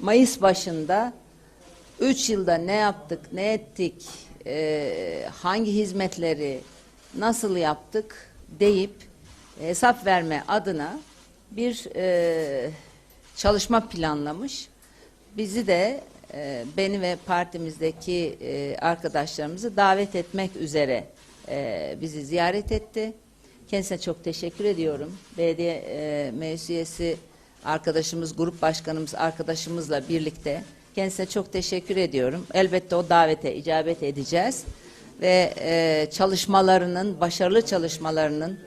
Mayıs başında 3 yılda ne yaptık, ne ettik, e, hangi hizmetleri nasıl yaptık deyip hesap verme adına bir e, çalışma planlamış. Bizi de e, beni ve partimizdeki e, arkadaşlarımızı davet etmek üzere bizi ziyaret etti. Kendisine çok teşekkür ediyorum. Belediye e, meclis üyesi arkadaşımız, grup başkanımız arkadaşımızla birlikte kendisine çok teşekkür ediyorum. Elbette o davete icabet edeceğiz ve e, çalışmalarının, başarılı çalışmalarının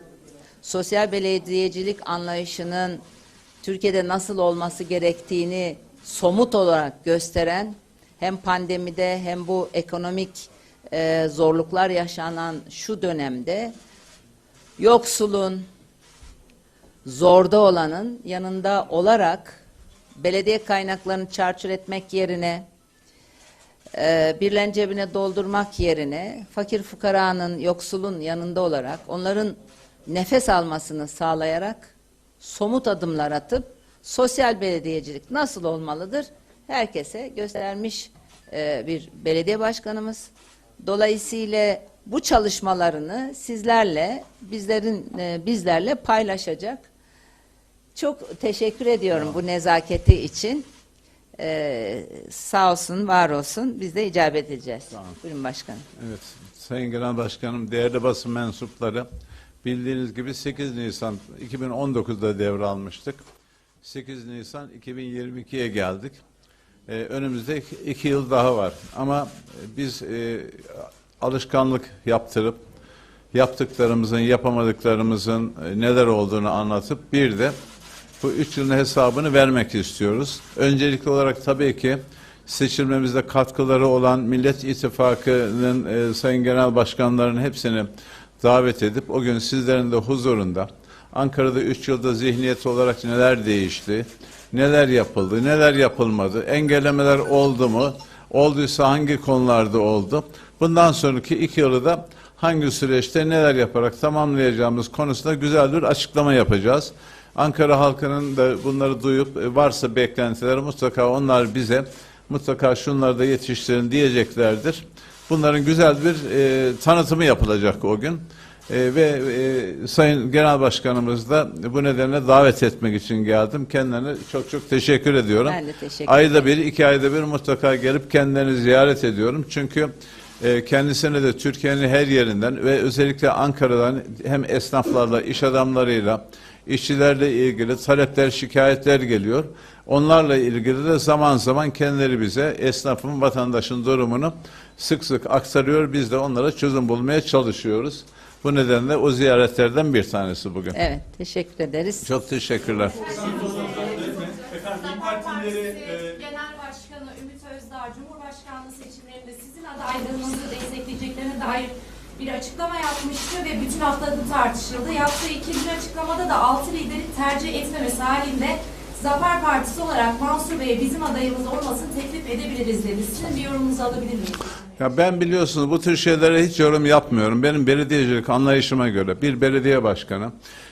sosyal belediyecilik anlayışının Türkiye'de nasıl olması gerektiğini somut olarak gösteren hem pandemide hem bu ekonomik e, zorluklar yaşanan şu dönemde yoksulun, zorda olanın yanında olarak belediye kaynaklarını çarçur etmek yerine e, birilerinin cebine doldurmak yerine fakir fukaranın, yoksulun yanında olarak onların nefes almasını sağlayarak somut adımlar atıp sosyal belediyecilik nasıl olmalıdır herkese göstermiş e, bir belediye başkanımız. Dolayısıyla bu çalışmalarını sizlerle bizlerin e, bizlerle paylaşacak. Çok teşekkür ediyorum bu nezaketi için. Ee, sağ olsun, var olsun. Biz de icabet edeceğiz. Buyurun başkanım. Evet, Sayın Genel Başkanım, değerli basın mensupları, bildiğiniz gibi 8 Nisan 2019'da devralmıştık. 8 Nisan 2022'ye geldik. Ee, önümüzde iki, iki yıl daha var. Ama biz e, alışkanlık yaptırıp, yaptıklarımızın, yapamadıklarımızın e, neler olduğunu anlatıp bir de bu üç yılın hesabını vermek istiyoruz. Öncelikli olarak tabii ki seçilmemizde katkıları olan Millet İttifakı'nın e, sayın genel başkanlarının hepsini davet edip o gün sizlerin de huzurunda Ankara'da üç yılda zihniyet olarak neler değişti, neler yapıldı, neler yapılmadı, engellemeler oldu mu, olduysa hangi konularda oldu, bundan sonraki iki yılı da hangi süreçte neler yaparak tamamlayacağımız konusunda güzel bir açıklama yapacağız. Ankara halkının da bunları duyup e, varsa beklentileri mutlaka onlar bize mutlaka şunları da yetiştirin diyeceklerdir. Bunların güzel bir e, tanıtımı yapılacak o gün. E, ve e, Sayın Genel Başkanımız da bu nedenle davet etmek için geldim. Kendilerine çok çok teşekkür ediyorum. Ben de teşekkür Ayda bir, iki ayda bir mutlaka gelip kendilerini ziyaret ediyorum. Çünkü e, kendisine de Türkiye'nin her yerinden ve özellikle Ankara'dan hem esnaflarla, iş adamlarıyla, işçilerle ilgili talepler, şikayetler geliyor. Onlarla ilgili de zaman zaman kendileri bize esnafın, vatandaşın durumunu sık sık aktarıyor. Biz de onlara çözüm bulmaya çalışıyoruz. Bu nedenle o ziyaretlerden bir tanesi bugün. Evet, teşekkür ederiz. Çok teşekkürler. Efendim İYİ Partileri e, Genel Başkanı Ümit Özdağ Cumhurbaşkanlığı seçimlerinde sizin adaylığınızı destekleyeceklerine dair bir açıklama yapmıştı ve bütün hafta bu tartışıldı. Yaptığı ikinci açıklamada da altı lideri tercih etmemesi halinde Zafer Partisi olarak Mansur Bey'e bizim adayımız olmasını teklif edebiliriz dedi. Sizin bir yorumunuzu alabilir miyiz? Ya ben biliyorsunuz bu tür şeylere hiç yorum yapmıyorum. Benim belediyecilik anlayışıma göre bir belediye başkanı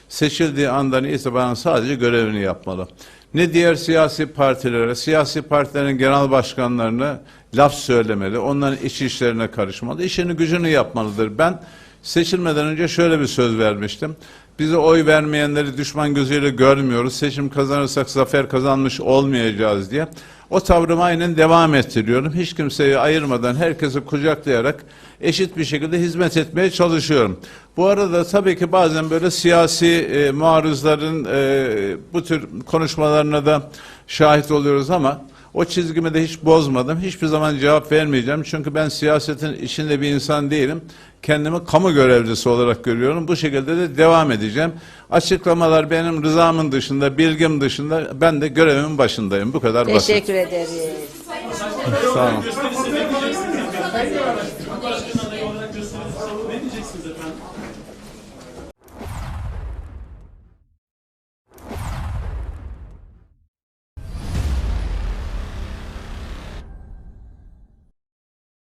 seçildiği andan itibaren sadece görevini yapmalı. Ne diğer siyasi partilere, siyasi partilerin genel başkanlarına laf söylemeli, onların iç işlerine karışmalı, işini gücünü yapmalıdır. Ben seçilmeden önce şöyle bir söz vermiştim. Bize oy vermeyenleri düşman gözüyle görmüyoruz. Seçim kazanırsak zafer kazanmış olmayacağız diye. O tavrımı aynen devam ettiriyorum. Hiç kimseyi ayırmadan herkesi kucaklayarak eşit bir şekilde hizmet etmeye çalışıyorum. Bu arada tabii ki bazen böyle siyasi e, muarızların e, bu tür konuşmalarına da şahit oluyoruz ama o çizgimi de hiç bozmadım. Hiçbir zaman cevap vermeyeceğim. Çünkü ben siyasetin içinde bir insan değilim. Kendimi kamu görevlisi olarak görüyorum. Bu şekilde de devam edeceğim. Açıklamalar benim rızamın dışında, bilgim dışında ben de görevimin başındayım. Bu kadar basit. Teşekkür ederiz. Sağ olun.